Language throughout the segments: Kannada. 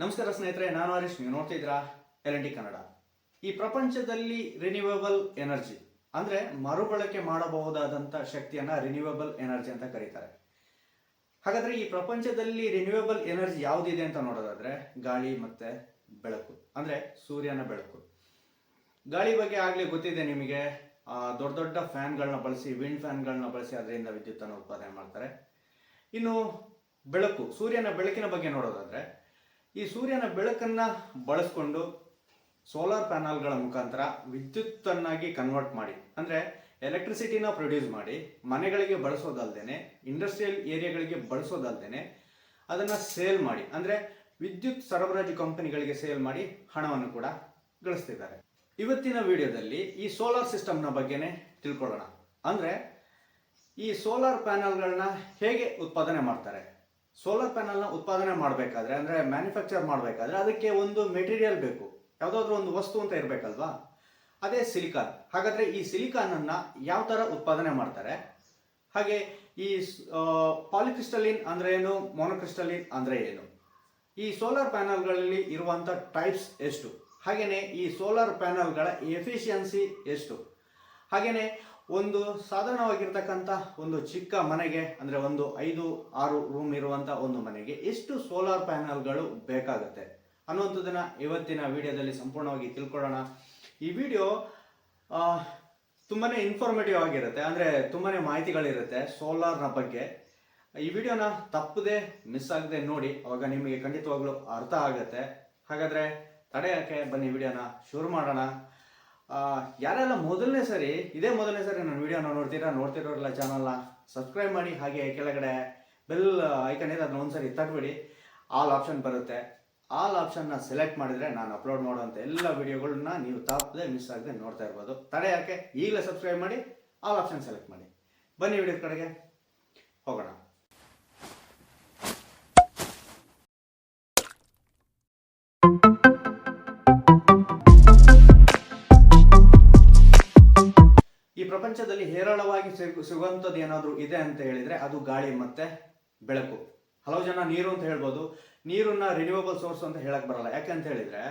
ನಮಸ್ಕಾರ ಸ್ನೇಹಿತರೆ, ನಾನು ಹರೀಶ್. ನೀವು ನೋಡ್ತಿದ್ದೀರಾ ಎಲ್ ಎನ್ ಡಿ ಕನ್ನಡ. ಈ ಪ್ರಪಂಚದಲ್ಲಿ ರಿನ್ಯೂವೇಬಲ್ ಎನರ್ಜಿ ಅಂದ್ರೆ ಮರುಬಳಕೆ ಮಾಡಬಹುದಾದಂಥ ಶಕ್ತಿಯನ್ನ ರಿನ್ಯೂವೇಬಲ್ ಎನರ್ಜಿ ಅಂತ ಕರೀತಾರೆ. ಹಾಗಾದ್ರೆ ಈ ಪ್ರಪಂಚದಲ್ಲಿ ರಿನ್ಯೂವೇಬಲ್ ಎನರ್ಜಿ ಯಾವುದಿದೆ ಅಂತ ನೋಡೋದಾದ್ರೆ ಗಾಳಿ ಮತ್ತೆ ಬೆಳಕು, ಅಂದ್ರೆ ಸೂರ್ಯನ ಬೆಳಕು. ಗಾಳಿ ಬಗ್ಗೆ ಆಗಲೇ ಗೊತ್ತಿದೆ ನಿಮಗೆ. ದೊಡ್ಡ ದೊಡ್ಡ ಫ್ಯಾನ್ಗಳನ್ನ ಬಳಸಿ, ವಿಂಡ್ ಫ್ಯಾನ್ಗಳನ್ನ ಬಳಸಿ ಅದರಿಂದ ವಿದ್ಯುತ್ತನ್ನು ಉತ್ಪಾದನೆ ಮಾಡ್ತಾರೆ. ಇನ್ನು ಬೆಳಕು, ಸೂರ್ಯನ ಬೆಳಕಿನ ಬಗ್ಗೆ ನೋಡೋದಾದ್ರೆ ಈ ಸೂರ್ಯನ ಬೆಳಕನ್ನು ಬಳಸ್ಕೊಂಡು ಸೋಲಾರ್ ಪ್ಯಾನಲ್ಗಳ ಮುಖಾಂತರ ವಿದ್ಯುತ್ತನ್ನಾಗಿ ಕನ್ವರ್ಟ್ ಮಾಡಿ. ಅಂದರೆ ಎಲೆಕ್ಟ್ರಿಸಿಟಿನ ಪ್ರೊಡ್ಯೂಸ್ ಮಾಡಿ, ಮನೆಗಳಿಗೆ ಬಳಸೋದಲ್ದೇನೆ ಇಂಡಸ್ಟ್ರಿಯಲ್ ಏರಿಯಾಗಳಿಗೆ ಬಳಸೋದಲ್ದೇನೆ ಅದನ್ನು ಸೇಲ್ ಮಾಡಿ. ಅಂದರೆ ವಿದ್ಯುತ್ ಸರಬರಾಜು ಕಂಪನಿಗಳಿಗೆ ಸೇಲ್ ಮಾಡಿ ಹಣವನ್ನು ಕೂಡ ಗಳಿಸ್ತಿದ್ದಾರೆ. ಇವತ್ತಿನ ವಿಡಿಯೋದಲ್ಲಿ ಈ ಸೋಲಾರ್ ಸಿಸ್ಟಮ್ನ ಬಗ್ಗೆನೇ ತಿಳ್ಕೊಳ್ಳೋಣ. ಅಂದರೆ ಈ ಸೋಲಾರ್ ಪ್ಯಾನಲ್ಗಳನ್ನ ಹೇಗೆ ಉತ್ಪಾದನೆ ಮಾಡ್ತಾರೆ? ಸೋಲಾರ್ ಪ್ಯಾನಲ್ನ ಉತ್ಪಾದನೆ ಮಾಡಬೇಕಾದ್ರೆ, ಅಂದ್ರೆ ಮ್ಯಾನುಫ್ಯಾಕ್ಚರ್ ಮಾಡಬೇಕಾದ್ರೆ ಅದಕ್ಕೆ ಒಂದು ಮೆಟೀರಿಯಲ್ ಬೇಕು. ಯಾವುದಾದ್ರೂ ಒಂದು ವಸ್ತು ಅಂತ ಇರಬೇಕಲ್ವಾ? ಅದೇ ಸಿಲಿಕಾನ್ ಹಾಗಾದ್ರೆ ಈ ಸಿಲಿಕಾನ್ ಅನ್ನ ಯಾವ ತರ ಉತ್ಪಾದನೆ ಮಾಡ್ತಾರೆ? ಹಾಗೆ ಈ ಪಾಲಿಕ್ರಿಸ್ಟಲಿನ್ ಅಂದ್ರೆ ಏನು? ಮೋನೋಕ್ರಿಸ್ಟಲಿನ್ ಅಂದ್ರೆ ಏನು? ಈ ಸೋಲಾರ್ ಪ್ಯಾನಲ್ಗಳಲ್ಲಿ ಇರುವಂತ ಟೈಪ್ಸ್ ಎಷ್ಟು? ಹಾಗೆಯೇ ಈ ಸೋಲಾರ್ ಪ್ಯಾನಲ್ಗಳ ಎಫಿಷಿಯನ್ಸಿ ಎಷ್ಟು? ಹಾಗೇನೆ ಒಂದು ಸಾಧಾರಣವಾಗಿರ್ತಕ್ಕಂಥ ಒಂದು ಚಿಕ್ಕ ಮನೆಗೆ, ಅಂದರೆ ಒಂದು ಐದು, ಆರು ರೂಮ್ ಇರುವಂಥ ಒಂದು ಮನೆಗೆ ಎಷ್ಟು ಸೋಲಾರ್ ಪ್ಯಾನಲ್ಗಳು ಬೇಕಾಗುತ್ತೆ? ಅನ್ನುವಂಥದ್ದನ್ನು ಇವತ್ತಿನ ವಿಡಿಯೋದಲ್ಲಿ ಸಂಪೂರ್ಣವಾಗಿ ತಿಳ್ಕೊಳ್ಳೋಣ. ಈ ವಿಡಿಯೋ ತುಂಬಾ ಇನ್ಫಾರ್ಮೇಟಿವ್ ಆಗಿರುತ್ತೆ, ಅಂದರೆ ತುಂಬಾ ಮಾಹಿತಿಗಳಿರುತ್ತೆ ಸೋಲಾರ್ನ ಬಗ್ಗೆ. ಈ ವಿಡಿಯೋನ ತಪ್ಪದೆ ಮಿಸ್ ಆಗದೆ ನೋಡಿ, ಅವಾಗ ನಿಮಗೆ ಖಂಡಿತವಾಗ್ಲೂ ಅರ್ಥ ಆಗುತ್ತೆ. ಹಾಗಾದ್ರೆ ತಡೆಯಕ್ಕೆ ಬನ್ನಿ ವಿಡಿಯೋನ ಶುರು ಮಾಡೋಣ. ಯಾರೆಲ್ಲ ಮೊದಲನೇ ಸರಿ, ಇದೇ ಮೊದಲನೇ ಸರಿ ನನ್ನ ವಿಡಿಯೋನ ನೋಡ್ತೀರಾ, ನೋಡ್ತಿರೋರೆಲ್ಲ ಚಾನಲ್ನ ಸಬ್ಸ್ಕ್ರೈಬ್ ಮಾಡಿ, ಹಾಗೆ ಕೆಳಗಡೆ ಬೆಲ್ ಐಕನ್ ಇದೆ ಅದನ್ನ ಒಂದ್ಸರಿ ತಟ್ಬಿಡಿ. ಆಲ್ ಆಪ್ಷನ್ ಬರುತ್ತೆ. ಆಲ್ ಆಪ್ಷನ್ನ ಸೆಲೆಕ್ಟ್ ಮಾಡಿದ್ರೆ ನಾನು ಅಪ್ಲೋಡ್ ಮಾಡುವಂಥ ಎಲ್ಲ ವಿಡಿಯೋಗಳನ್ನ ನೀವು ತಪ್ಪದೆ ಮಿಸ್ ಆಗದೆ ನೋಡ್ತಾ ಇರ್ಬೋದು. ತಡೆ ಯಾಕೆ? ಈಗಲೇ ಸಬ್ಸ್ಕ್ರೈಬ್ ಮಾಡಿ ಆಲ್ ಆಪ್ಷನ್ ಸೆಲೆಕ್ಟ್ ಮಾಡಿ. ಬನ್ನಿ ವಿಡಿಯೋ ಕಡೆಗೆ. ಹೋಗೋಣ. ಪ್ರಪಂಚದಲ್ಲಿ ಹೇರಳವಾಗಿ ಸಿಗು, ಸಿಗುವಂಥದ್ದು ಏನಾದರೂ ಇದೆ ಅಂತ ಹೇಳಿದರೆ ಅದು ಗಾಳಿ ಮತ್ತು ಬೆಳಕು. ಹಲವು ಜನ ನೀರು ಅಂತ ಹೇಳ್ಬೋದು. ನೀರನ್ನ ರಿನ್ಯೂವಬಲ್ ಸೋರ್ಸ್ ಅಂತ ಹೇಳಕ್ ಬರಲ್ಲ. ಯಾಕೆ ಅಂತ ಹೇಳಿದ್ರೆ,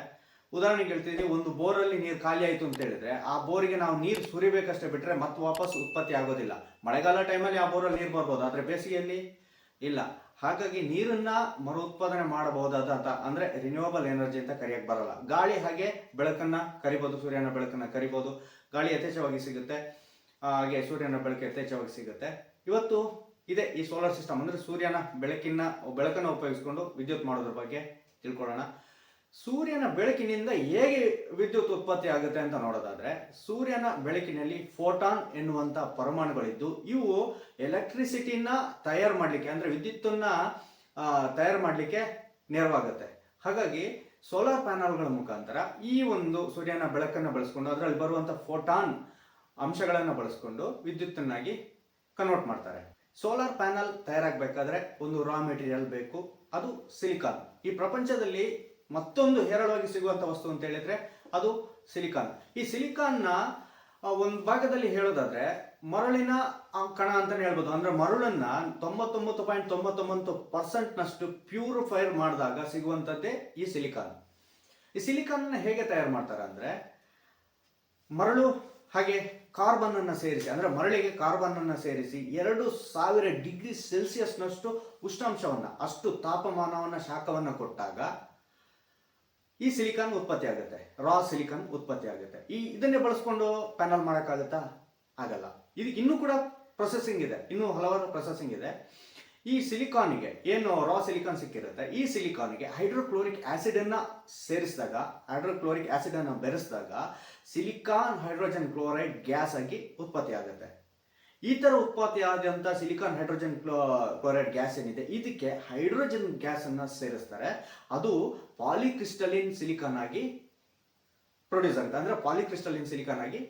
ಉದಾಹರಣೆಗೆ ಹೇಳ್ತಿದ್ವಿ ಒಂದು ಬೋರಲ್ಲಿ ನೀರು ಖಾಲಿ ಆಯಿತು ಅಂತ ಹೇಳಿದ್ರೆ, ಆ ಬೋರಿಗೆ ನಾವು ನೀರು ಸುರಿಬೇಕಷ್ಟೇ ಬಿಟ್ಟರೆ ಮತ್ತೆ ವಾಪಸ್ ಉತ್ಪತ್ತಿ ಆಗೋದಿಲ್ಲ. ಮಳೆಗಾಲ ಟೈಮಲ್ಲಿ ಆ ಬೋರಲ್ಲಿ ನೀರು ಬರ್ಬೋದು, ಆದರೆ ಬೇಸಿಗೆಯಲ್ಲಿ ಇಲ್ಲ. ಹಾಗಾಗಿ ನೀರನ್ನ ಮರು ಉತ್ಪಾದನೆ ಮಾಡಬಹುದಾದ ಅಂತ ಅಂದ್ರೆ ರಿನ್ಯೂವಬಲ್ ಎನರ್ಜಿ ಅಂತ ಕರೆಯಕ್ ಬರಲ್ಲ. ಗಾಳಿ ಹಾಗೆ ಬೆಳಕನ್ನ ಕರಿಬೋದು, ಸೂರ್ಯನ ಬೆಳಕನ್ನ ಕರಿಬೋದು. ಗಾಳಿ ಯಥೇಚ್ಛವಾಗಿ ಸಿಗುತ್ತೆ. ಹಾಗೆ ಸೂರ್ಯನ ಬೆಳಕು ಯಥೇಚ್ಛವಾಗಿ ಸಿಗುತ್ತೆ. ಇವತ್ತು ಇದೆ ಈ ಸೋಲಾರ್ ಸಿಸ್ಟಮ್ ಅಂದ್ರೆ ಸೂರ್ಯನ ಬೆಳಕಿನ, ಬೆಳಕನ್ನು ಉಪಯೋಗಿಸಿಕೊಂಡು ವಿದ್ಯುತ್ ಮಾಡೋದ್ರ ಬಗ್ಗೆ ತಿಳ್ಕೊಳ್ಳೋಣ. ಸೂರ್ಯನ ಬೆಳಕಿನಿಂದ ಹೇಗೆ ವಿದ್ಯುತ್ ಉತ್ಪತ್ತಿ ಆಗುತ್ತೆ ಅಂತ ನೋಡೋದಾದ್ರೆ, ಸೂರ್ಯನ ಬೆಳಕಿನಲ್ಲಿ ಫೋಟಾನ್ ಎನ್ನುವಂತ ಪರಮಾಣುಗಳಿದ್ದು, ಇವು ಎಲೆಕ್ಟ್ರಿಸಿಟಿನ ತಯಾರು ಮಾಡಲಿಕ್ಕೆ, ಅಂದ್ರೆ ವಿದ್ಯುತ್ತನ್ನ ತಯಾರು ಮಾಡಲಿಕ್ಕೆ ನೆರವಾಗುತ್ತೆ. ಹಾಗಾಗಿ ಸೋಲಾರ್ ಪ್ಯಾನಲ್ಗಳ ಮುಖಾಂತರ ಈ ಒಂದು ಸೂರ್ಯನ ಬೆಳಕನ್ನು ಬಳಸ್ಕೊಂಡು ಅದರಲ್ಲಿ ಬರುವಂತ ಫೋಟಾನ್ ಅಂಶಗಳನ್ನು ಬಳಸ್ಕೊಂಡು ವಿದ್ಯುತ್ತನ್ನಾಗಿ ಕನ್ವರ್ಟ್ ಮಾಡ್ತಾರೆ. ಸೋಲಾರ್ ಪ್ಯಾನಲ್ ತಯಾರಾಗಬೇಕಾದ್ರೆ ಒಂದು ರಾ ಮೆಟೀರಿಯಲ್ ಬೇಕು. ಅದು ಸಿಲಿಕಾನ್ ಈ ಪ್ರಪಂಚದಲ್ಲಿ ಮತ್ತೊಂದು ಹೇರಳವಾಗಿ ಸಿಗುವಂತ ವಸ್ತು ಅಂತ ಹೇಳಿದ್ರೆ ಅದು ಸಿಲಿಕಾನ್ ಈ ಸಿಲಿಕಾನ್ನ ಒಂದು ಭಾಗದಲ್ಲಿ ಹೇಳೋದಾದ್ರೆ ಮರಳಿನ ಕಣ ಅಂತಾನೆ ಹೇಳ್ಬೋದು. ಅಂದ್ರೆ ಮರಳನ್ನ ತೊಂಬತ್ತೊಂಬತ್ತು ಪಾಯಿಂಟ್ ತೊಂಬತ್ತೊಂಬತ್ತು ಪರ್ಸೆಂಟ್ ನಷ್ಟು ಪ್ಯೂರಿಫೈರ್ ಮಾಡಿದಾಗ ಸಿಗುವಂತದ್ದೇ ಈ ಸಿಲಿಕಾನ್ ಈ ಸಿಲಿಕಾನ್ ಹೇಗೆ ತಯಾರು ಮಾಡ್ತಾರೆ ಅಂದ್ರೆ ಮರಳು ಹಾಗೆ ಕಾರ್ಬನ್ ಅನ್ನ ಸೇರಿಸಿ, ಅಂದ್ರೆ ಮರಳಿಗೆ ಕಾರ್ಬನ್ ಅನ್ನ ಸೇರಿಸಿ ಎರಡು ಸಾವಿರ ಡಿಗ್ರಿ ಸೆಲ್ಸಿಯಸ್ನಷ್ಟು ಉಷ್ಣಾಂಶವನ್ನ, ಅಷ್ಟು ತಾಪಮಾನವನ್ನ, ಶಾಖವನ್ನ ಕೊಟ್ಟಾಗ ಈ ಸಿಲಿಕಾನ್ ಉತ್ಪತ್ತಿ ಆಗುತ್ತೆ, ರಾ ಸಿಲಿಕಾನ್ ಉತ್ಪತ್ತಿ ಆಗುತ್ತೆ. ಈ ಇದನ್ನೇ ಬಳಸ್ಕೊಂಡು ಪ್ಯಾನಲ್ ಮಾಡೋಕ್ಕಾಗತ್ತಾ? ಆಗಲ್ಲ. ಇದಕ್ಕೆ ಇನ್ನೂ ಕೂಡ ಪ್ರೊಸೆಸಿಂಗ್ ಇದೆ, ಇನ್ನೂ ಹಲವಾರು ಪ್ರೊಸೆಸಿಂಗ್ ಇದೆ. ಈ ಸಿಲಿಕಾನ್ಗೆ ಏನು ರಾ ಸಿಲಿಕಾನ್ ಸಿಕ್ಕಿರುತ್ತೆ? ಈ ಸಿಲಿಕಾನ್ಗೆ ಹೈಡ್ರೋಕ್ಲೋರಿಕ್ ಆಸಿಡ್ ಅನ್ನ ಸೇರಿಸಿದಾಗ ಹೈಡ್ರೋಕ್ಲೋರಿಕ್ ಆಸಿಡ್ ಅನ್ನು ಬೆರೆಸಿದಾಗ ಸಿಲಿಕಾನ್ ಹೈಡ್ರೋಜನ್ ಕ್ಲೋರೈಡ್ ಗ್ಯಾಸ್ ಆಗಿ ಉತ್ಪತ್ತಿ ಆಗುತ್ತೆ. ಈ ಥರ ಉತ್ಪತ್ತಿ ಆದಂತ ಸಿಲಿಕಾನ್ ಹೈಡ್ರೋಜನ್ ಕ್ಲೋರೈಡ್ ಗ್ಯಾಸ್ ಏನಿದೆ, ಇದಕ್ಕೆ ಹೈಡ್ರೋಜನ್ ಗ್ಯಾಸ್ ಅನ್ನ ಸೇರಿಸ್ತಾರೆ. ಅದು ಪಾಲಿಕ್ರಿಸ್ಟಲಿನ್ ಸಿಲಿಕಾನ್ ಆಗಿ ಪ್ರೊಡ್ಯೂಸ್ ಆಗುತ್ತೆ. ಅಂದ್ರೆ ಪಾಲಿಕ್ರಿಸ್ಟಲಿನ್ ಸಿಲಿಕಾನ್ ಆಗಿ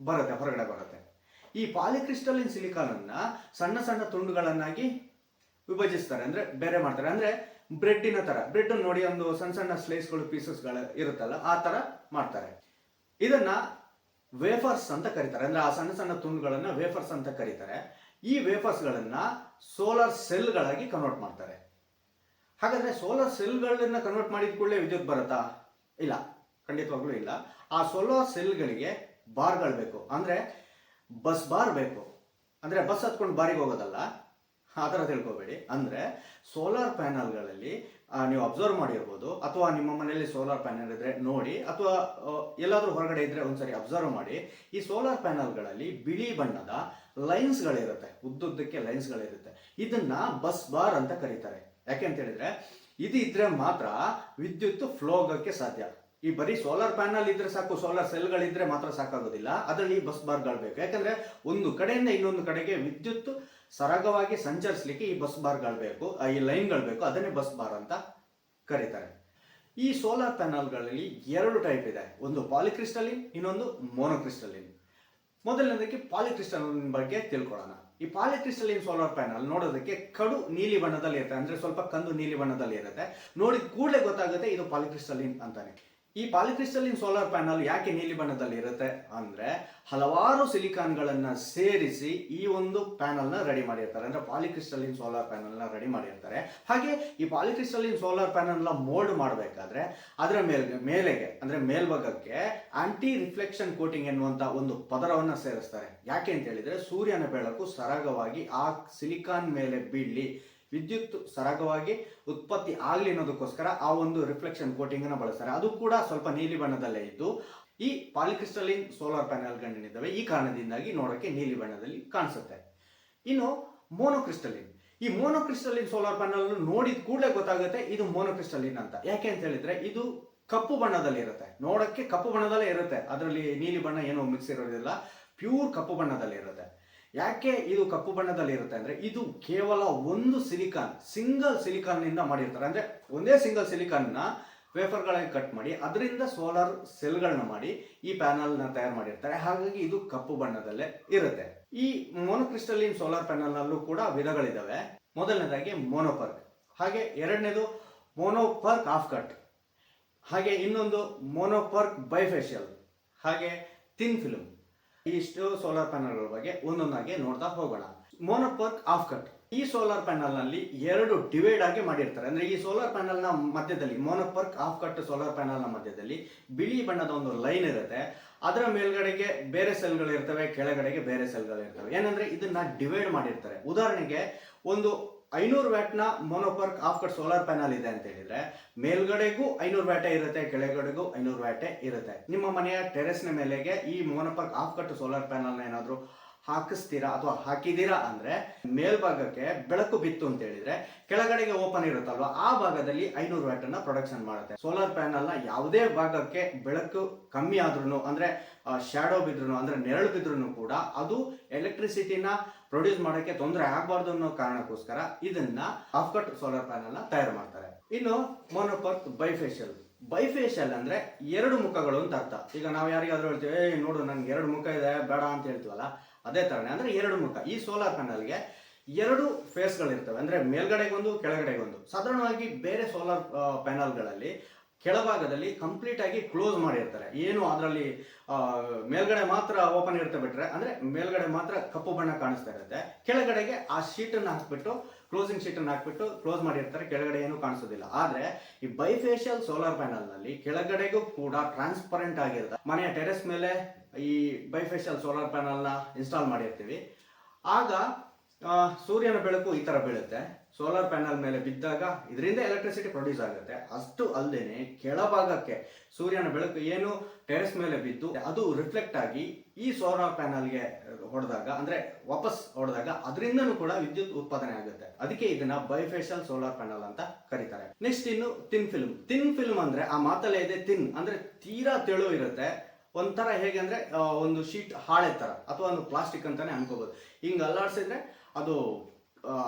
ಬರುತ್ತೆ, ಹೊರಗಡೆ ಬರುತ್ತೆ. ಈ ಪಾಲಿಕ್ರಿಸ್ಟಲಿನ್ ಸಿಲಿಕಾನ್ ಅನ್ನ ಸಣ್ಣ ಸಣ್ಣ ತುಂಡುಗಳನ್ನಾಗಿ ವಿಭಜಿಸ್ತಾರೆ, ಅಂದ್ರೆ ಬೇರೆ ಮಾಡ್ತಾರೆ. ಅಂದ್ರೆ ಬ್ರೆಡ್ಡಿನ ತರ. ಬ್ರೆಡ್ ನೋಡಿ ಒಂದು ಸಣ್ಣ ಸಣ್ಣ ಸ್ಲೈಸ್ಗಳು ಪೀಸಸ್ಗಳು ಇರುತ್ತಲ್ಲ, ಆ ತರ ಮಾಡ್ತಾರೆ. ಇದನ್ನ ವೇಫರ್ಸ್ ಅಂತ ಕರೀತಾರೆ. ಅಂದ್ರೆ ಆ ಸಣ್ಣ ಸಣ್ಣ ತುಂಡುಗಳನ್ನ ವೇಫರ್ಸ್ ಅಂತ ಕರೀತಾರೆ. ಈ ವೇಫರ್ಸ್ ಗಳನ್ನ ಸೋಲಾರ್ ಸೆಲ್ಗಳಾಗಿ ಕನ್ವರ್ಟ್ ಮಾಡ್ತಾರೆ. ಹಾಗಾದ್ರೆ ಸೋಲಾರ್ ಸೆಲ್ಗಳನ್ನ ಕನ್ವರ್ಟ್ ಮಾಡಿದ ಕೂಡಲೇ ವಿದ್ಯುತ್ ಬರುತ್ತಾ? ಇಲ್ಲ. ಖಂಡಿತವಾಗ್ಲೂ ಇಲ್ಲ. ಆ ಸೋಲಾರ್ ಸೆಲ್ಗಳಿಗೆ ಬಾರ್ಗಳು ಬೇಕು. ಅಂದ್ರೆ ಬಸ್ ಬಾರ್ ಬೇಕು. ಅಂದ್ರೆ ಬಸ್ ಹತ್ಕೊಂಡು ಬಾರಿಗೆ ಹೋಗೋದಲ್ಲ. ಆ ಥರ ತಿಳ್ಕೊಬೇಡಿ ಅಂದರೆ ಸೋಲಾರ್ ಪ್ಯಾನಲ್ಗಳಲ್ಲಿ ನೀವು ಅಬ್ಸರ್ವ್ ಮಾಡಿರ್ಬೋದು, ಅಥವಾ ನಿಮ್ಮ ಮನೆಯಲ್ಲಿ ಸೋಲಾರ್ ಪ್ಯಾನಲ್ ಇದ್ರೆ ನೋಡಿ, ಅಥವಾ ಎಲ್ಲಾದರೂ ಹೊರಗಡೆ ಇದ್ರೆ ಒಂದ್ಸರಿ ಅಬ್ಸರ್ವ್ ಮಾಡಿ. ಈ ಸೋಲಾರ್ ಪ್ಯಾನಲ್ಗಳಲ್ಲಿ ಬಿಳಿ ಬಣ್ಣದ ಲೈನ್ಸ್ಗಳಿರುತ್ತೆ ಉದ್ದುದ್ದಕ್ಕೆ ಲೈನ್ಸ್ಗಳಿರುತ್ತೆ ಇದನ್ನ ಬಸ್ ಬಾರ್ ಅಂತ ಕರೀತಾರೆ. ಯಾಕೆ ಅಂತ ಹೇಳಿದ್ರೆ, ಇದು ಇದ್ರೆ ಮಾತ್ರ ವಿದ್ಯುತ್ ಫ್ಲೋ ಆಗೋಕ್ಕೆ ಸಾಧ್ಯ. ಈ ಬರೀ ಸೋಲಾರ್ ಪ್ಯಾನಲ್ ಇದ್ರೆ ಸಾಕು ಸೋಲಾರ್ ಸೆಲ್ಗಳಿದ್ರೆ ಮಾತ್ರ ಸಾಕಾಗೋದಿಲ್ಲ. ಅದರಲ್ಲಿ ಬಸ್ ಬಾರ್ಗಳು ಬೇಕು. ಯಾಕಂದ್ರೆ ಒಂದು ಕಡೆಯಿಂದ ಇನ್ನೊಂದು ಕಡೆಗೆ ವಿದ್ಯುತ್ ಸರಾಗವಾಗಿ ಸಂಚರಿಸಲಿಕ್ಕೆ ಈ ಬಸ್ ಬಾರ್ಗಳು ಬೇಕು ಈ ಲೈನ್ಗಳು ಬೇಕು, ಅದನ್ನೇ ಬಸ್ ಬಾರ್ ಅಂತ ಕರೀತಾರೆ. ಈ ಸೋಲಾರ್ ಪ್ಯಾನಲ್ಗಳಲ್ಲಿ ಎರಡು ಟೈಪ್ ಇದೆ. ಒಂದು ಪಾಲಿಕ್ರಿಸ್ಟಲಿನ್, ಇನ್ನೊಂದು ಮೋನೋಕ್ರಿಸ್ಟಲಿನ್. ಮೊದಲನೇದಕ್ಕೆ ಪಾಲಿಕ್ರಿಸ್ಟಲಿನ್ ಬಗ್ಗೆ ತಿಳ್ಕೊಳ್ಳೋಣ. ಈ ಪಾಲಿಕ್ರಿಸ್ಟಲಿನ್ ಸೋಲಾರ್ ಪ್ಯಾನಲ್ ನೋಡೋದಕ್ಕೆ ಕಡು ನೀಲಿ ಬಣ್ಣದಲ್ಲಿ ಇರುತ್ತೆ ಅಂದ್ರೆ ಸ್ವಲ್ಪ ಕಂದು ನೀಲಿ ಬಣ್ಣದಲ್ಲಿ ಇರುತ್ತೆ ನೋಡಿದ ಕೂಡಲೇ ಗೊತ್ತಾಗುತ್ತೆ ಇದು ಪಾಲಿಕ್ರಿಸ್ಟಲಿನ್ ಅಂತಾನೆ. ಈ ಪಾಲಿಕ್ರಿಸ್ಟಲಿನ್ ಸೋಲಾರ್ ಪ್ಯಾನಲ್ ಯಾಕೆ ನೀಲಿ ಬಣ್ಣದಲ್ಲಿ ಇರುತ್ತೆ ಅಂದ್ರೆ ಹಲವಾರು ಸಿಲಿಕಾನ್ಗಳನ್ನ ಸೇರಿಸಿ ಈ ಒಂದು ಪ್ಯಾನಲ್ನ ರೆಡಿ ಮಾಡಿರ್ತಾರೆ. ಅಂದ್ರೆ ಪಾಲಿಕ್ರಿಸ್ಟಲಿನ್ ಸೋಲಾರ್ ಪ್ಯಾನಲ್ನ ರೆಡಿ ಮಾಡಿರ್ತಾರೆ. ಹಾಗೆ ಈ ಪಾಲಿಕ್ರಿಸ್ಟಲಿನ್ ಸೋಲಾರ್ ಪ್ಯಾನಲ್ನ ಮೋಲ್ಡ್ ಮಾಡಬೇಕಾದ್ರೆ ಅದರ ಮೇಲೆ, ಮೇಲೆಗೆ, ಅಂದ್ರೆ ಮೇಲ್ಭಾಗಕ್ಕೆ ಆಂಟಿ ರಿಫ್ಲೆಕ್ಷನ್ ಕೋಟಿಂಗ್ ಎನ್ನುವಂತ ಒಂದು ಪದರವನ್ನ ಸೇರಿಸ್ತಾರೆ. ಯಾಕೆ ಅಂತ ಹೇಳಿದ್ರೆ ಸೂರ್ಯನ ಬೆಳಕು ಸರಾಗವಾಗಿ ಆ ಸಿಲಿಕಾನ್ ಮೇಲೆ ಬೀಳಲಿ ವಿದ್ಯುತ್ ಸರಾಗವಾಗಿ ಉತ್ಪತ್ತಿ ಆಗಲಿ ಅನ್ನೋದಕ್ಕೋಸ್ಕರ ಆ ಒಂದು ರಿಫ್ಲೆಕ್ಷನ್ ಕೋಟಿಂಗ್ ಅನ್ನ ಬಳಸ್ತಾರೆ. ಅದು ಕೂಡ ಸ್ವಲ್ಪ ನೀಲಿ ಬಣ್ಣದಲ್ಲೇ ಇದ್ದು, ಈ ಪಾಲಿಕ್ರಿಸ್ಟಲಿನ್ ಸೋಲಾರ್ ಪ್ಯಾನೆಲ್ಗಳಿದ್ದಾವೆ ಈ ಕಾರಣದಿಂದಾಗಿ ನೋಡೋಕೆ ನೀಲಿ ಬಣ್ಣದಲ್ಲಿ ಕಾಣಿಸುತ್ತೆ. ಇನ್ನು ಮೋನೋಕ್ರಿಸ್ಟಲಿನ್ ಈ ಮೋನೋಕ್ರಿಸ್ಟಲಿನ್ ಸೋಲಾರ್ ಪ್ಯಾನಲ್ ನೋಡಿದ ಕೂಡಲೇ ಗೊತ್ತಾಗುತ್ತೆ ಇದು ಮೋನೋಕ್ರಿಸ್ಟಲಿನ್ ಅಂತ. ಯಾಕೆ ಅಂತ ಹೇಳಿದ್ರೆ ಇದು ಕಪ್ಪು ಬಣ್ಣದಲ್ಲಿ ಇರುತ್ತೆ. ನೋಡಕ್ಕೆ ಕಪ್ಪು ಬಣ್ಣದಲ್ಲೇ ಇರುತ್ತೆ. ಅದರಲ್ಲಿ ನೀಲಿ ಬಣ್ಣ ಏನೋ ಮಿಕ್ಸ್ ಇರೋದಿಲ್ಲ. ಪ್ಯೂರ್ ಕಪ್ಪು ಬಣ್ಣದಲ್ಲಿ ಇರುತ್ತೆ. ಯಾಕೆ ಇದು ಕಪ್ಪು ಬಣ್ಣದಲ್ಲಿ ಇರುತ್ತೆ ಅಂದ್ರೆ ಇದು ಕೇವಲ ಒಂದು ಸಿಲಿಕಾನ್, ಸಿಂಗಲ್ ಸಿಲಿಕಾನ್ನಿಂದ ಮಾಡಿರ್ತಾರೆ. ಅಂದ್ರೆ ಒಂದೇ ಸಿಂಗಲ್ ಸಿಲಿಕಾನ್ನ ವೇಫರ್ಗಳಾಗಿ ಕಟ್ ಮಾಡಿ, ಅದರಿಂದ ಸೋಲಾರ್ ಸೆಲ್ಗಳನ್ನ ಮಾಡಿ ಈ ಪ್ಯಾನಲ್ನ ತಯಾರು ಮಾಡಿರ್ತಾರೆ. ಹಾಗಾಗಿ ಇದು ಕಪ್ಪು ಬಣ್ಣದಲ್ಲೇ ಇರುತ್ತೆ. ಈ ಮೋನೋಕ್ರಿಸ್ಟಲಿನ್ ಸೋಲಾರ್ ಪ್ಯಾನಲ್ ನಲ್ಲೂ ಕೂಡ ವಿಧಗಳಿದಾವೆ. ಮೊದಲನೇದಾಗಿ ಮೋನೋಪರ್ಕ್ ಹಾಗೆ ಎರಡನೇದು ಮೋನೋಪರ್ಕ್ ಆಫ್ ಕಟ್ ಹಾಗೆ ಇನ್ನೊಂದು ಮೋನೋಪರ್ಕ್ ಬೈಫೇಶಿಯಲ್ ಹಾಗೆ ಥಿನ್ ಫಿಲ್ಮ್ ಇಷ್ಟು ಸೋಲಾರ್ ಪ್ಯಾನಲ್ಗಳ ಬಗ್ಗೆ ಒಂದೊಂದಾಗಿ ನೋಡ್ತಾ ಹೋಗೋಣ. ಮೋನೋಪರ್ಕ್ ಆಫ್ ಕಟ್ ಈ ಸೋಲಾರ್ ಪ್ಯಾನಲ್ನಲ್ಲಿ ಎರಡು ಡಿವೈಡ್ ಆಗಿ ಮಾಡಿರ್ತಾರೆ. ಅಂದ್ರೆ ಈ ಸೋಲಾರ್ ಪ್ಯಾನಲ್ನ ಮಧ್ಯದಲ್ಲಿ ಮೋನೋಪರ್ಕ್ ಆಫ್ ಕಟ್ ಸೋಲಾರ್ ಪ್ಯಾನಲ್ನ ಮಧ್ಯದಲ್ಲಿ ಬಿಳಿ ಬಣ್ಣದ ಒಂದು ಲೈನ್ ಇರುತ್ತೆ. ಅದರ ಮೇಲ್ಗಡೆಗೆ ಬೇರೆ ಸೆಲ್ಗಳು ಇರ್ತವೆ ಕೆಳಗಡೆಗೆ ಬೇರೆ ಸೆಲ್ಗಳು ಇರ್ತವೆ ಏನಂದ್ರೆ ಇದನ್ನ ಡಿವೈಡ್ ಮಾಡಿರ್ತಾರೆ. ಉದಾಹರಣೆಗೆ ಒಂದು ಐನೂರು ವ್ಯಾಟ್ನ monoperc half cut solar panel ಇದೆ ಅಂತ ಹೇಳಿದ್ರೆ ಮೇಲ್ಗಡೆಗೂ ಐನೂರು ವ್ಯಾಟೆ ಇರುತ್ತೆ, ಕೆಳಗಡೆಗೂ ಐನೂರು ವ್ಯಾಟೆ ಇರುತ್ತೆ. ನಿಮ್ಮ ಮನೆಯ ಟೆರೆಸ್ನ ಮೇಲೆಗೆ ಈ mono PERC half cut solar ಪ್ಯಾನಲ್ನ ಏನಾದರೂ ಹಾಕಿಸ್ತೀರಾ ಅಥವಾ ಹಾಕಿದೀರಾ ಅಂದ್ರೆ ಮೇಲ್ಭಾಗಕ್ಕೆ ಬೆಳಕು ಬಿತ್ತು ಅಂತ ಹೇಳಿದ್ರೆ ಕೆಳಗಡೆಗೆ ಓಪನ್ ಇರುತ್ತಲ್ವಾ, ಆ ಭಾಗದಲ್ಲಿ ಐನೂರು ವ್ಯಾಟನ್ನು ಪ್ರೊಡಕ್ಷನ್ ಮಾಡುತ್ತೆ. ಸೋಲಾರ್ ಪ್ಯಾನಲ್ನ ಯಾವುದೇ ಭಾಗಕ್ಕೆ ಬೆಳಕು ಕಮ್ಮಿ ಆದ್ರೂ ಅಂದ್ರೆ ಶ್ಯಾಡೋ ಬಿದ್ರು ಅಂದ್ರೆ ನೆರಳು ಬಿದ್ರು ಕೂಡ ಅದು ಎಲೆಕ್ಟ್ರಿಸಿಟಿನ ಪ್ರೊಡ್ಯೂಸ್ ಮಾಡೋಕೆ ತೊಂದರೆ ಆಗಬಾರ್ದು ಅನ್ನೋ ಕಾರಣಕ್ಕೋಸ್ಕರ ಇದನ್ನ ಆಫ್ಕಟ್ ಸೋಲಾರ್ ಪ್ಯಾನಲ್ ತಯಾರು ಮಾಡ್ತಾರೆ. ಇನ್ನು ಮೊನೋಪರ್ತ್ ಬೈಫೇಶಿಯಲ್ ಬೈಫೇಶಿಯಲ್ ಅಂದ್ರೆ ಎರಡು ಮುಖಗಳು ಅಂತ ಅರ್ಥ. ಈಗ ನಾವು ಯಾರಿಗಾದ್ರೂ ಹೇಳ್ತೀವಿ ಏ ನೋಡು, ನನ್ಗೆ ಎರಡು ಮುಖ ಇದೆ, ಬೇಡ ಅಂತ ಹೇಳ್ತೀವಲ್ಲ, ಅದೇ ತರನೇ ಅಂದ್ರೆ ಎರಡು ಮುಖ. ಈ ಸೋಲಾರ್ ಪ್ಯಾನಲ್ಗೆ ಎರಡು ಫೇಸ್ಗಳಿರ್ತವೆ. ಅಂದ್ರೆ ಮೇಲ್ಗಡೆಗೊಂದು, ಕೆಳಗಡೆಗೊಂದು. ಸಾಧಾರಣವಾಗಿ ಬೇರೆ ಸೋಲಾರ್ ಪ್ಯಾನಲ್ಗಳಲ್ಲಿ ಕೆಳಭಾಗದಲ್ಲಿ ಕಂಪ್ಲೀಟ್ ಆಗಿ ಕ್ಲೋಸ್ ಮಾಡಿರ್ತಾರೆ. ಏನು ಅದರಲ್ಲಿ ಮೇಲ್ಗಡೆ ಮಾತ್ರ ಓಪನ್ ಇರುತ್ತೆ ಬಿಟ್ರೆ, ಅಂದ್ರೆ ಮೇಲ್ಗಡೆ ಮಾತ್ರ ಕಪ್ಪು ಬಣ್ಣ ಕಾಣಿಸ್ತಾ ಇರುತ್ತೆ. ಕೆಳಗಡೆಗೆ ಆ ಶೀಟ್ ಅನ್ನ ಹಾಕ್ಬಿಟ್ಟು ಕ್ಲೋಸಿಂಗ್ ಶೀಟ್ ಅನ್ನ ಹಾಕ್ಬಿಟ್ಟು ಕ್ಲೋಸ್ ಮಾಡಿರ್ತಾರೆ. ಕೆಳಗಡೆ ಏನು ಕಾಣಿಸೋದಿಲ್ಲ. ಆದ್ರೆ ಈ ಬೈಫೇಶಿಯಲ್ ಸೋಲಾರ್ ಪ್ಯಾನಲ್ನಲ್ಲಿ ಕೆಳಗಡೆಗೂ ಕೂಡ ಟ್ರಾನ್ಸ್ಪರೆಂಟ್ ಆಗಿರುತ್ತೆ. ಮನೆಯ ಟೆರೆಸ್ ಮೇಲೆ ಈ ಬೈಫೇಶಿಯಲ್ ಸೋಲಾರ್ ಪ್ಯಾನಲ್ನ ಇನ್ಸ್ಟಾಲ್ ಮಾಡಿರ್ತೀವಿ. ಆಗ ಸೂರ್ಯನ ಬೆಳಕು ಈ ತರ ಬೀಳುತ್ತೆ. ಸೋಲಾರ್ ಪ್ಯಾನಲ್ ಮೇಲೆ ಬಿದ್ದಾಗ ಇದರಿಂದ ಎಲೆಕ್ಟ್ರಿಸಿಟಿ ಪ್ರೊಡ್ಯೂಸ್ ಆಗುತ್ತೆ. ಅಷ್ಟು ಅಲ್ಲದೇನೆ ಕೆಳಭಾಗಕ್ಕೆ ಸೂರ್ಯನ ಬೆಳಕು ಏನು? ಟೆರೆಸ್ ಮೇಲೆ ಬಿದ್ದು ಅದು ರಿಫ್ಲೆಕ್ಟ್ ಆಗಿ ಈ ಸೋಲಾರ್ ಪ್ಯಾನಲ್ಗೆ ಹೊಡೆದಾಗ, ಅಂದ್ರೆ ವಾಪಸ್ ಹೊಡೆದಾಗ ಅದರಿಂದನೂ ಕೂಡ ವಿದ್ಯುತ್ ಉತ್ಪಾದನೆ ಆಗುತ್ತೆ. ಅದಕ್ಕೆ ಇದನ್ನ ಬೈಫೇಷಲ್ ಸೋಲಾರ್ ಪ್ಯಾನಲ್ ಅಂತ ಕರೀತಾರೆ. ನೆಕ್ಸ್ಟ್ ಇನ್ನು ತಿನ್ ಫಿಲ್ಮ್ ತಿನ್ ಫಿಲ್ಮ್ ಅಂದ್ರೆ ಆ ಮಾತಲ್ಲೇ ಇದೆ ತಿನ್ ಅಂದ್ರೆ ತೀರಾ ತೆಳು ಇರುತ್ತೆ. ಒಂಥರ ಹೇಗೆ ಅಂದ್ರೆ ಒಂದು ಶೀಟ್ ಹಾಳೆ ತರ ಅಥವಾ ಒಂದು ಪ್ಲಾಸ್ಟಿಕ್ ಅಂತಾನೆ ಅನ್ಕೋಬಹುದು ಹಿಂಗೆ ಅಲ್ಲಾಡ್ಸಿದ್ರೆ ಅದು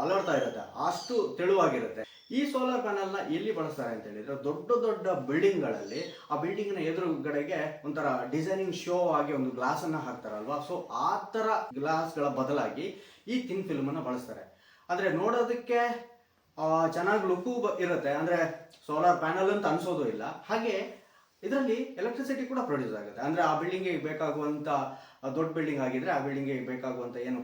ಅಲರ್ತಾ ಇರುತ್ತೆ. ಅಷ್ಟು ತೆಳುವಾಗಿರುತ್ತೆ. ಈ ಸೋಲಾರ್ ಪ್ಯಾನಲ್ನ ಎಲ್ಲಿ ಬಳಸ್ತಾರೆ ಅಂತ ಹೇಳಿದ್ರೆ, ದೊಡ್ಡ ದೊಡ್ಡ ಬಿಲ್ಡಿಂಗ್ಗಳಲ್ಲಿ ಆ ಬಿಲ್ಡಿಂಗ್ನ ಎದುರುಗಡೆಗೆ ಒಂಥರ ಡಿಸೈನಿಂಗ್ ಶೋ ಆಗಿ ಒಂದು ಗ್ಲಾಸ್ ಅನ್ನ ಹಾಕ್ತಾರಲ್ವಾ? ಸೊ ಆ ತರ ಗ್ಲಾಸ್ಗಳ ಬದಲಾಗಿ ಈ ಥಿನ್ ಫಿಲ್ಮ್ ಅನ್ನ ಬಳಸ್ತಾರೆ. ಅಂದ್ರೆ ನೋಡೋದಕ್ಕೆ ಚೆನ್ನಾಗಿ ಲುಕ್ಕು ಇರುತ್ತೆ. ಅಂದ್ರೆ ಸೋಲಾರ್ ಪ್ಯಾನಲ್ ಅಂತ ಅನ್ಸೋದು ಇಲ್ಲ. ಹಾಗೆ ಇದರಲ್ಲಿ ಎಲೆಕ್ಟ್ರಿಸಿಟಿ ಕೂಡ ಪ್ರೊಡ್ಯೂಸ್ ಆಗುತ್ತೆ. ಅಂದ್ರೆ ಆ ಬಿಲ್ಡಿಂಗಿಗೆ ಬೇಕಾಗುವಂತ ಆ ದೊಡ್ಡ ಬಿಲ್ಡಿಂಗ್ ಆಗಿದ್ರೆ ಆ ಬಿಲ್ಡಿಂಗ್ಗೆ ಬೇಕಾಗುವಂತ ಏನು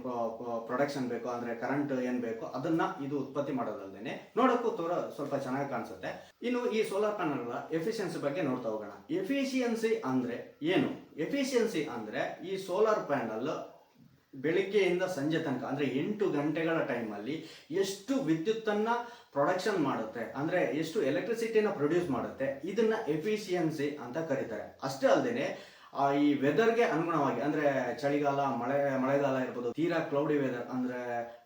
ಪ್ರೊಡಕ್ಷನ್ ಬೇಕು, ಅಂದ್ರೆ ಕರೆಂಟ್ ಏನ್ ಬೇಕು ಅದನ್ನ ಇದು ಉತ್ಪತ್ತಿ ಮಾಡೋದಲ್ದೇನೆ ನೋಡಕ್ಕೂ ತೋರ ಸ್ವಲ್ಪ ಚೆನ್ನಾಗಿ ಕಾಣಿಸುತ್ತೆ. ಇನ್ನು ಈ ಸೋಲಾರ್ ಪ್ಯಾನಲ್ಗಳ ಎಫಿಷಿಯನ್ಸಿ ಬಗ್ಗೆ ನೋಡ್ತಾ ಹೋಗೋಣ. ಎಫಿಷಿಯನ್ಸಿ ಅಂದ್ರೆ ಏನು? ಎಫಿಷಿಯನ್ಸಿ ಅಂದ್ರೆ ಈ ಸೋಲಾರ್ ಪ್ಯಾನಲ್ ಬೆಳಿಗ್ಗೆಯಿಂದ ಸಂಜೆ ತನಕ, ಅಂದ್ರೆ ಎಂಟು ಗಂಟೆಗಳ ಟೈಮಲ್ಲಿ ಎಷ್ಟು ವಿದ್ಯುತ್ತನ್ನ ಪ್ರೊಡಕ್ಷನ್ ಮಾಡುತ್ತೆ, ಅಂದ್ರೆ ಎಷ್ಟು ಎಲೆಕ್ಟ್ರಿಸಿಟಿನ ಪ್ರೊಡ್ಯೂಸ್ ಮಾಡುತ್ತೆ, ಇದನ್ನ ಎಫಿಷಿಯನ್ಸಿ ಅಂತ ಕರೀತಾರೆ. ಅಷ್ಟೇ ಅಲ್ಲದೆ ಈ ವೆದರ್ಗೆ ಅನುಗುಣವಾಗಿ, ಅಂದ್ರೆ ಚಳಿಗಾಲ, ಮಳೆ, ಮಳೆಗಾಲ ಇರ್ಬೋದು, ತೀರಾ ಕ್ಲೌಡಿ ವೆದರ್ ಅಂದ್ರೆ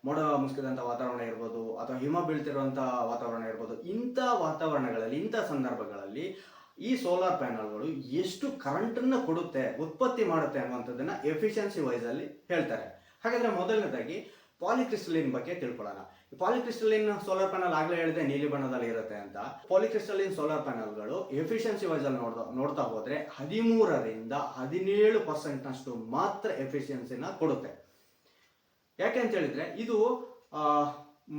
ಮೋಡ ಮುಸುಕಿದಂತ ವಾತಾವರಣ ಇರ್ಬೋದು, ಅಥವಾ ಹಿಮ ಬೀಳ್ತಿರುವಂತ ವಾತಾವರಣ ಇರ್ಬೋದು, ಇಂಥ ವಾತಾವರಣಗಳಲ್ಲಿ, ಇಂಥ ಸಂದರ್ಭಗಳಲ್ಲಿ ಈ ಸೋಲಾರ್ ಪ್ಯಾನಲ್ಗಳು ಎಷ್ಟು ಕರೆಂಟನ್ನು ಕೊಡುತ್ತೆ, ಉತ್ಪತ್ತಿ ಮಾಡುತ್ತೆ ಅನ್ನುವಂಥದ್ದನ್ನ ಎಫಿಷಿಯನ್ಸಿ ಅಲ್ಲಿ ಹೇಳ್ತಾರೆ. ಹಾಗಾದ್ರೆ ಮೊದಲನೇದಾಗಿ ಪಾಲಿಕ್ರಿಸ್ಟಲಿನ್ ಬಗ್ಗೆ ತಿಳ್ಕೊಳ್ಳೋಣ. ಪಾಲಿಕ್ರಿಸ್ಟಲಿನ್ ಸೋಲಾರ್ ಪ್ಯಾನಲ್ ಆಗಲೇ ಹೇಳಿದೆ ನೀಲಿ ಬಣ್ಣದಲ್ಲಿ ಇರುತ್ತೆ ಅಂತ. ಪಾಲಿಕ್ರಿಸ್ಟಲಿನ್ ಸೋಲಾರ್ ಪ್ಯಾನಲ್ಗಳು ಎಫಿಷಿಯನ್ಸಿ ವೈಸ್ ಅಲ್ಲಿ ನೋಡ್ತಾ ನೋಡ್ತಾ ಹೋದ್ರೆ ಹದಿಮೂರರಿಂದ ಹದಿನೇಳು ಪರ್ಸೆಂಟ್ ನಷ್ಟು ಮಾತ್ರ ಎಫಿಷಿಯನ್ಸಿನ ಕೊಡುತ್ತೆ. ಯಾಕೆ ಅಂತ ಹೇಳಿದ್ರೆ ಇದು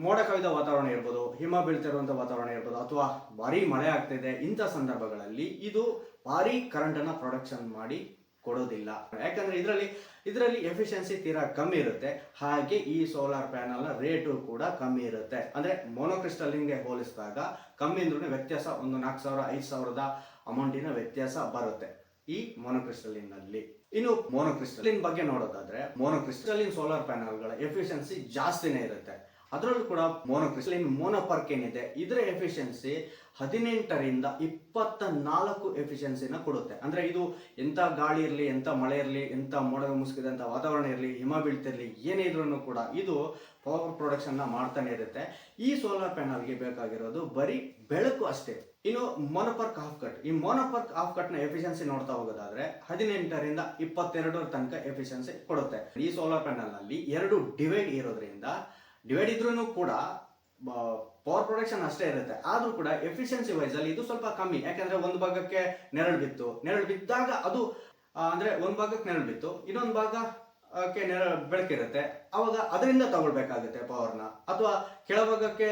ಮೋಡ ಕವಿದ ವಾತಾವರಣ ಇರ್ಬೋದು, ಹಿಮ ಬೀಳ್ತಿರುವಂಥ ವಾತಾವರಣ ಇರ್ಬೋದು, ಅಥವಾ ಭಾರಿ ಮಳೆ ಆಗ್ತಿದೆ ಇಂಥ ಸಂದರ್ಭಗಳಲ್ಲಿ ಇದು ಭಾರಿ ಕರೆಂಟ್ ಅನ್ನ ಪ್ರೊಡಕ್ಷನ್ ಮಾಡಿ ಕೊಡೋದಿಲ್ಲ. ಯಾಕಂದ್ರೆ ಇದರಲ್ಲಿ ಇದರಲ್ಲಿ ಎಫಿಷಿಯನ್ಸಿ ತೀರಾ ಕಮ್ಮಿ ಇರುತ್ತೆ. ಹಾಗೆ ಈ ಸೋಲಾರ್ ಪ್ಯಾನಲ್ನ ರೇಟು ಕೂಡ ಕಮ್ಮಿ ಇರುತ್ತೆ. ಅಂದ್ರೆ ಮೊನೋಕ್ರಿಸ್ಟಲಿಂಗ್ಗೆ ಹೋಲಿಸಿದಾಗ ಕಮ್ಮಿ ಅಂದ್ರೂ ವ್ಯತ್ಯಾಸ ಒಂದು ನಾಲ್ಕು ಸಾವಿರ, ಐದು ಸಾವಿರದ ಅಮೌಂಟಿನ ವ್ಯತ್ಯಾಸ ಬರುತ್ತೆ ಈ ಮೊನೋಕ್ರಿಸ್ಟಲಿನಲ್ಲಿ ಇನ್ನು ಮೊನೋಕ್ರಿಸ್ಟಲಿನ್ ಬಗ್ಗೆ ನೋಡೋದಾದ್ರೆ ಮೊನೋಕ್ರಿಸ್ಟಲಿನ್ ಸೋಲಾರ್ ಪ್ಯಾನಲ್ಗಳ ಎಫಿಷಿಯನ್ಸಿ ಜಾಸ್ತಿನೇ ಇರುತ್ತೆ. ಅದರಲ್ಲೂ ಕೂಡ ಮೋನೋಕ್ರಿಸ್ಟಲಿನ್ ಮೋನೋಪರ್ಕ್ ಏನಿದೆ ಇದರ ಎಫಿಷಿಯನ್ಸಿ ಹದಿನೆಂಟರಿಂದ ಇಪ್ಪತ್ತ ನಾಲ್ಕು ಎಫಿಷಿಯನ್ಸಿನ ಕೊಡುತ್ತೆ. ಅಂದ್ರೆ ಇದು ಎಂತ ಗಾಳಿ ಇರಲಿ, ಎಂತ ಮಳೆ ಇರಲಿ, ಎಂತ ಮೋಡ ಮುಸುಕಿದಂತ ವಾತಾವರಣ ಇರಲಿ, ಹಿಮ ಬೀಳ್ತಿರ್ಲಿ, ಏನೇ ಇದ್ರೂ ಕೂಡ ಇದು ಪವರ್ ಪ್ರೊಡಕ್ಷನ್ನ ಮಾಡ್ತಾನೆ ಇರುತ್ತೆ. ಈ ಸೋಲಾರ್ ಪ್ಯಾನಲ್ಗೆ ಬೇಕಾಗಿರೋದು ಬರೀ ಬೆಳಕು ಅಷ್ಟೇ. ಇನ್ನು ಮೋನೋಪರ್ಕ್ ಹಾಫ್ ಕಟ್ ಈ ಮೋನೋಪರ್ಕ್ ಹಾಫ್ ಕಟ್ನ ಎಫಿಷಿಯನ್ಸಿ ನೋಡ್ತಾ ಹೋಗೋದಾದ್ರೆ ಹದಿನೆಂಟರಿಂದ ಇಪ್ಪತ್ತೆರಡರ ತನಕ ಎಫಿಷಿಯನ್ಸಿ ಕೊಡುತ್ತೆ. ಈ ಸೋಲಾರ್ ಪ್ಯಾನಲ್ನಲ್ಲಿ ಎರಡು ಡಿವೈಡ್ ಇರೋದ್ರಿಂದ ಡಿವೈಡ್ ಇದ್ರೂ ಕೂಡ ಪವರ್ ಪ್ರೊಡಕ್ಷನ್ ಅಷ್ಟೇ ಇರುತ್ತೆ. ಆದ್ರೂ ಕೂಡ ಎಫಿಷಿಯನ್ಸಿ ವೈಸ್ ಅಲ್ಲಿ ಇದು ಸ್ವಲ್ಪ ಕಮ್ಮಿ. ಯಾಕಂದ್ರೆ ಒಂದು ಭಾಗಕ್ಕೆ ನೆರಳು ಬಿತ್ತು. ನೆರಳು ಬಿದ್ದಾಗ ಅದು ಅಂದ್ರೆ ಒಂದು ಭಾಗಕ್ಕೆ ನೆರಳು ಬಿತ್ತು. ಇನ್ನೊಂದು ಭಾಗ ಕ್ಕೆ ನೆರ ಬೆಳಕಿರುತ್ತೆ. ಅವಾಗ ಅದರಿಂದ ತಗೊಳ್ಬೇಕಾಗುತ್ತೆ ಪವರ್ನ ಅಥವಾ ಕೆಳಭಾಗಕ್ಕೆ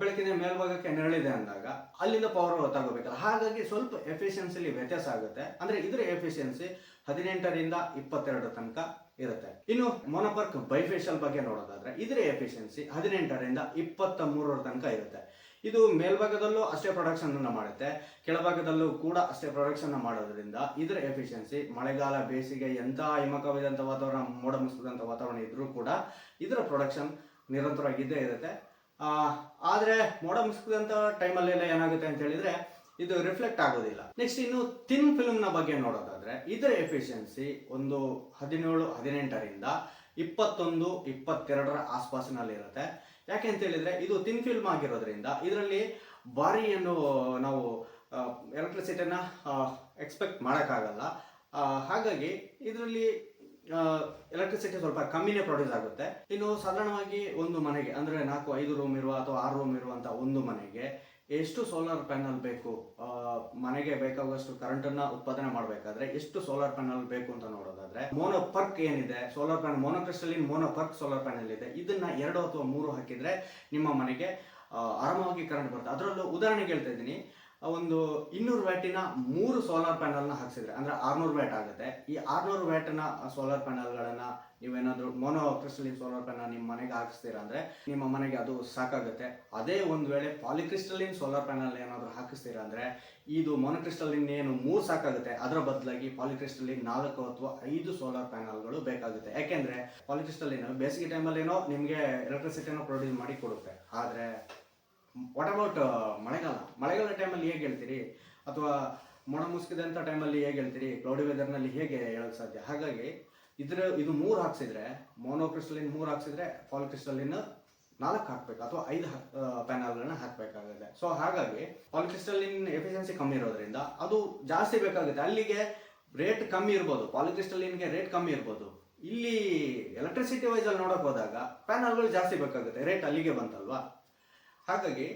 ಬೆಳಕಿನ ಮೇಲ್ಭಾಗಕ್ಕೆ ನೆರಳಿದೆ ಅಂದಾಗ ಅಲ್ಲಿಂದ ಪವರ್ ತಗೋಬೇಕಲ್ಲ ಹಾಗಾಗಿ ಸ್ವಲ್ಪ ಎಫಿಷಿಯನ್ಸಿಲಿ ವ್ಯತ್ಯಾಸ ಆಗುತ್ತೆ. ಅಂದ್ರೆ ಇದರ ಎಫಿಷಿಯನ್ಸಿ ಹದಿನೆಂಟರಿಂದ ಇಪ್ಪತ್ತೆರಡು ತನಕ ಇರುತ್ತೆ. ಇನ್ನು ಮೊನೋಪರ್ಕ್ ಬೈಫೇಶಿಯಲ್ ಬಗ್ಗೆ ನೋಡೋದಾದ್ರೆ, ಇದರ ಎಫಿಷಿಯನ್ಸಿ ಹದಿನೆಂಟರಿಂದ ಇಪ್ಪತ್ತ ಮೂರರ ತನಕ ಇರುತ್ತೆ. ಇದು ಮೇಲ್ಭಾಗದಲ್ಲೂ ಅಷ್ಟೇ ಪ್ರೊಡಕ್ಷನ್ ಅನ್ನು ಮಾಡುತ್ತೆ, ಕೆಳಭಾಗದಲ್ಲೂ ಕೂಡ ಅಷ್ಟೇ ಪ್ರೊಡಕ್ಷನ್ ಮಾಡೋದ್ರಿಂದ ಇದರ ಎಫಿಷಿಯನ್ಸಿ ಮಳೆಗಾಲ ಬೇಸಿಗೆ ಎಂತ ಹಿಮಕವಿದಂತ ವಾತಾವರಣ ಮೋಡ ಮುಸುಕಿದಂತ ವಾತಾವರಣ ಇದ್ರೂ ಕೂಡ ಇದರ ಪ್ರೊಡಕ್ಷನ್ ನಿರಂತರವಾಗಿದ್ದೇ ಇರುತ್ತೆ. ಆದ್ರೆ ಮೋಡ ಟೈಮಲ್ಲಿ ಟೈಮಲ್ಲೆಲ್ಲ ಏನಾಗುತ್ತೆ ಅಂತ ಹೇಳಿದ್ರೆ, ಇದು ರಿಫ್ಲೆಕ್ಟ್ ಆಗೋದಿಲ್ಲ. ನೆಕ್ಸ್ಟ್ ಇನ್ನು ಥಿನ್ ಫಿಲ್ಮ್ನ ಬಗ್ಗೆ ಬಗ್ಗೆ ನೋಡೋದಾದ್ರೆ ಇದರ ಎಫಿಷಿಯನ್ಸಿ ಒಂದು ಹದಿನೇಳು, ಹದಿನೆಂಟರಿಂದ ಇಪ್ಪತ್ತೊಂದು, ಇಪ್ಪತ್ತೆರಡರ ಆಸ್ಪಾಸಿನಲ್ಲಿ ಇರುತ್ತೆ. ಯಾಕೆ ಅಂತ ಹೇಳಿದ್ರೆ ಇದು ತಿನ್ ಫಿಲ್ಮ್ ಆಗಿರೋದ್ರಿಂದ ಇದರಲ್ಲಿ ಭಾರಿ ನಾವು ಎಲೆಕ್ಟ್ರಿಸಿಟಿನ ಎಕ್ಸ್ಪೆಕ್ಟ್ ಮಾಡೋಕ್ಕಾಗಲ್ಲ. ಹಾಗಾಗಿ ಇದರಲ್ಲಿ ಎಲೆಕ್ಟ್ರಿಸಿಟಿ ಸ್ವಲ್ಪ ಕಮ್ಮಿನೇ ಪ್ರೊಡ್ಯೂಸ್ ಆಗುತ್ತೆ. ಇನ್ನು ಸಾಧಾರಣವಾಗಿ ಒಂದು ಮನೆಗೆ, ಅಂದರೆ ನಾಲ್ಕು, ಐದು ರೂಮ್ ಇರುವ ಅಥವಾ ಆರು ರೂಮ್ ಇರುವಂಥ ಒಂದು ಮನೆಗೆ ಎಷ್ಟು ಸೋಲಾರ್ ಪ್ಯಾನಲ್ ಬೇಕು? ಮನೆಗೆ ಬೇಕಾಗುವಷ್ಟು ಕರೆಂಟ್ ಅನ್ನ ಉತ್ಪಾದನೆ ಮಾಡಬೇಕಾದ್ರೆ ಎಷ್ಟು ಸೋಲಾರ್ ಪ್ಯಾನಲ್ ಬೇಕು ಅಂತ ನೋಡೋದಾದ್ರೆ ಮೋನೋಪರ್ಕ್ ಏನಿದೆ? Solar panel monocrystalline monoperc solar panel ಇದೆ. ಇದನ್ನ ಎರಡು ಅಥವಾ ಮೂರು ಹಾಕಿದ್ರೆ ನಿಮ್ಮ ಮನೆಗೆ ಆರಾಮವಾಗಿ ಕರೆಂಟ್ ಬರುತ್ತೆ. ಅದರಲ್ಲೂ ಉದಾಹರಣೆಗೆ ಹೇಳ್ತಾ ಇದ್ದೀನಿ. ಒಂದು ಇನ್ನೂರು ವ್ಯಾಟಿನ ಮೂರು ಸೋಲಾರ್ ಪ್ಯಾನಲ್ನ ಹಾಕ್ಸಿದ್ರೆ, ಅಂದ್ರೆ ಆರ್ನೂರು ವ್ಯಾಟ್ ಆಗುತ್ತೆ. ಈ ಆರ್ನೂರು ವ್ಯಾಟ್ನ ಸೋಲಾರ್ ಪ್ಯಾನಲ್ ಗಳನ್ನ ನೀವೇನಾದ್ರೂ ಮೊನೋ ಕ್ರಿಸ್ಟಲಿನ್ ಸೋಲಾರ್ ಪ್ಯಾನಲ್ ನಿಮ್ಮ ಮನೆಗೆ ಹಾಕಿಸ್ತೀರಾ ಅಂದ್ರೆ ನಿಮ್ಮ ಮನೆಗೆ ಅದು ಸಾಕಾಗುತ್ತೆ. ಅದೇ ಒಂದು ವೇಳೆ ಪಾಲಿಕ್ರಿಸ್ಟಲಿನ್ ಸೋಲಾರ್ ಪ್ಯಾನಲ್ ಏನಾದರೂ ಹಾಕಿಸ್ತೀರಾ ಅಂದ್ರೆ ಇದು ಮೊನೋಕ್ರಿಸ್ಟಲಿನ್ ಏನು ಮೂರು ಸಾಕಾಗುತ್ತೆ. ಅದರ ಬದಲಾಗಿ ಪಾಲಿಕ್ರಿಸ್ಟಲಿನ್ ನಾಲ್ಕು ಅಥವಾ ಐದು ಸೋಲಾರ್ ಪ್ಯಾನಲ್ಗಳು ಬೇಕಾಗುತ್ತೆ. ಯಾಕೆಂದ್ರೆ ಪಾಲಿಕ್ರಿಸ್ಟಲಿನ್ ಬೇಸಿಗೆ ಟೈಮಲ್ಲಿ ಏನೋ ನಿಮಗೆ ಎಲೆಕ್ಟ್ರಿಸಿಟಿನ ಪ್ರೊಡ್ಯೂಸ್ ಮಾಡಿ ಕೊಡುತ್ತೆ. ಆದ್ರೆ ವಾಟ್ ಅಬೌಟ್ ಮಳೆಗಾಲ? ಮಳೆಗಾಲ ಟೈಮಲ್ಲಿ ಹೇಗೆ ಹೇಳ್ತೀರಿ? ಅಥವಾ ಮೊಣ ಮುಸುಕಿದಂಥ ಟೈಮಲ್ಲಿ ಹೇಗೆ ಹೇಳ್ತೀರಿ? ಕ್ಲೌಡಿ ವೆದರ್ನಲ್ಲಿ ಹೇಗೆ ಹೇಳಕ್ ಸಾಧ್ಯ? ಹಾಗಾಗಿ ಇದ್ರ ಇದು ಮೂರು ಹಾಕ್ಸಿದ್ರೆ ಮೋನೋಕ್ರಿಸ್ಟಲಿನ್ ಮೂರು ಹಾಕ್ಸಿದ್ರೆ ಪಾಲಿಕ್ರಿಸ್ಟಲಿನ್ ನಾಲ್ಕು ಹಾಕ್ಬೇಕು ಅಥವಾ ಐದು ಪ್ಯಾನಲ್ಗಳನ್ನ ಹಾಕಬೇಕಾಗುತ್ತೆ. ಸೊ ಹಾಗಾಗಿ ಪಾಲಿಕ್ರಿಸ್ಟಲಿನ್ ಎಫಿಷಿಯನ್ಸಿ ಕಮ್ಮಿ ಇರೋದ್ರಿಂದ ಅದು ಜಾಸ್ತಿ ಬೇಕಾಗುತ್ತೆ. ಅಲ್ಲಿಗೆ ರೇಟ್ ಕಮ್ಮಿ ಇರ್ಬೋದು. ಪಾಲಿಕ್ರಿಸ್ಟಲಿನ್ಗೆ ರೇಟ್ ಕಮ್ಮಿ ಇರ್ಬೋದು. ಇಲ್ಲಿ ಎಲೆಕ್ಟ್ರಿಸಿಟಿ ವೈಸ್ ಅಲ್ಲಿ ನೋಡಕ್ ಹೋದಾಗ ಪ್ಯಾನಲ್ಗಳು ಜಾಸ್ತಿ ಬೇಕಾಗುತ್ತೆ. ರೇಟ್ ಅಲ್ಲಿಗೆ ಬಂತಲ್ವಾ? ಹಾಗಾಗಿ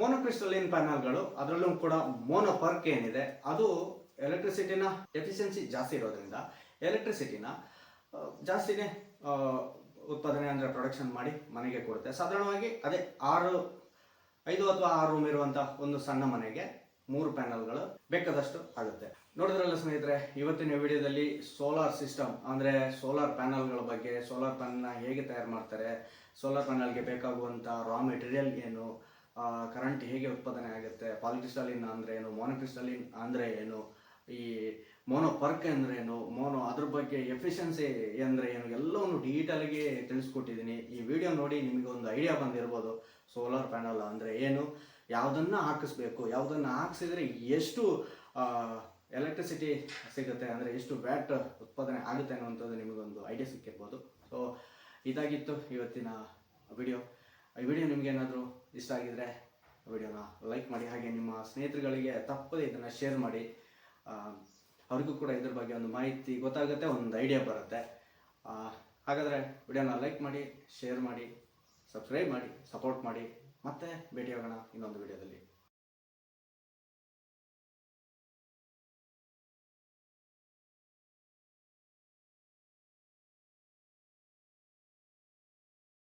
ಮೋನೋಕ್ರಿಸ್ಟಲಿನ್ ಪ್ಯಾನಲ್ಗಳು ಅದರಲ್ಲೂ ಕೂಡ ಮೋನೋಪರ್ಕ್ ಏನಿದೆ. ಅದು ಎಲೆಕ್ಟ್ರಿಸಿಟಿನ ಎಫಿಷಿಯನ್ಸಿ ಜಾಸ್ತಿ ಇರೋದ್ರಿಂದ ಎಲೆಕ್ಟ್ರಿಸಿಟಿನ ಜಾಸ್ತಿನೇ ಉತ್ಪಾದನೆ ಅಂದರೆ ಪ್ರೊಡಕ್ಷನ್ ಮಾಡಿ ಮನೆಗೆ ಕೊಡುತ್ತೆ. ಸಾಧಾರಣವಾಗಿ ಅದೇ ಆರು, ಐದು ಅಥವಾ ಆರು ರೂಮ್ ಇರುವಂಥ ಒಂದು ಸಣ್ಣ ಮನೆಗೆ ಮೂರು ಪ್ಯಾನಲ್ಗಳು ಬೇಕಾದಷ್ಟು ಆಗುತ್ತೆ. ನೋಡಿದ್ರಲ್ಲ ಸ್ನೇಹಿತರೆ, ಇವತ್ತಿನ ವಿಡಿಯೋದಲ್ಲಿ ಸೋಲಾರ್ ಸಿಸ್ಟಮ್ ಅಂದರೆ ಸೋಲಾರ್ ಪ್ಯಾನಲ್ಗಳ ಬಗ್ಗೆ ಸೋಲಾರ್ ಪ್ಯಾನಲ್ನ ಹೇಗೆ ತಯಾರು ಮಾಡ್ತಾರೆ ಸೋಲಾರ್ ಪ್ಯಾನಲ್ಗೆ ಬೇಕಾಗುವಂಥ ರಾ ಮೆಟೀರಿಯಲ್ ಏನು ಕರೆಂಟ್ ಹೇಗೆ ಉತ್ಪಾದನೆ ಆಗುತ್ತೆ ಪಾಲಿಕ್ರಿಸ್ಟಲಿನ್ ಅಂದರೆ ಏನು ಮೋನೋಕ್ರಿಸ್ಟಲಿನ್ ಅಂದರೆ ಏನು, ಈ ಮೋನೋ ಪರ್ಕ್ ಅಂದ್ರೆ ಏನು ಮೋನೋ ಅದ್ರ ಬಗ್ಗೆ ಎಫಿಷಿಯನ್ಸಿ ಅಂದ್ರೆ ಏನು? ಎಲ್ಲವನ್ನು ಡಿಜಿಟಲ್ಗೆ ತಿಳಿಸ್ಕೊಟ್ಟಿದ್ದೀನಿ. ಈ ವಿಡಿಯೋ ನೋಡಿ ನಿಮಗೆ ಒಂದು ಐಡಿಯಾ ಬಂದಿರ್ಬೋದು. ಸೋಲಾರ್ ಪ್ಯಾನಲ್ ಅಂದರೆ ಏನು? ಯಾವುದನ್ನು ಹಾಕಿಸ್ಬೇಕು? ಯಾವುದನ್ನು ಹಾಕಿಸಿದ್ರೆ ಎಷ್ಟು ಎಲೆಕ್ಟ್ರಿಸಿಟಿ ಸಿಗುತ್ತೆ? ಅಂದರೆ ಎಷ್ಟು ವ್ಯಾಟ್ ಉತ್ಪಾದನೆ ಆಗುತ್ತೆ ಅನ್ನುವಂಥದ್ದು ನಿಮಗೊಂದು ಐಡಿಯಾ ಸಿಕ್ಕಿರ್ಬೋದು. ಸೊ ಇದಾಗಿತ್ತು ಇವತ್ತಿನ ವಿಡಿಯೋ ಈ ವಿಡಿಯೋ ನಿಮಗೇನಾದರೂ ಇಷ್ಟ ಆಗಿದ್ರೆ ವಿಡಿಯೋನ ಲೈಕ್ ಮಾಡಿ. ಹಾಗೆ ನಿಮ್ಮ ಸ್ನೇಹಿತರುಗಳಿಗೆ ತಪ್ಪದೇ ಇದನ್ನು ಶೇರ್ ಮಾಡಿ. ಅವ್ರಿಗೂ ಕೂಡ ಇದ್ರ ಬಗ್ಗೆ ಒಂದು ಮಾಹಿತಿ ಗೊತ್ತಾಗುತ್ತೆ, ಒಂದು ಐಡಿಯಾ ಬರುತ್ತೆ. ಹಾಗಾದರೆ ವಿಡಿಯೋನ ಲೈಕ್ ಮಾಡಿ ಶೇರ್ ಮಾಡಿ ಸಬ್ಸ್ಕ್ರೈಬ್ ಮಾಡಿ ಸಪೋರ್ಟ್ ಮಾಡಿ. ಮತ್ತೆ ಭೇಟಿಯಾಗೋಣ ಇನ್ನೊಂದು ವಿಡಿಯೋದಲ್ಲಿ.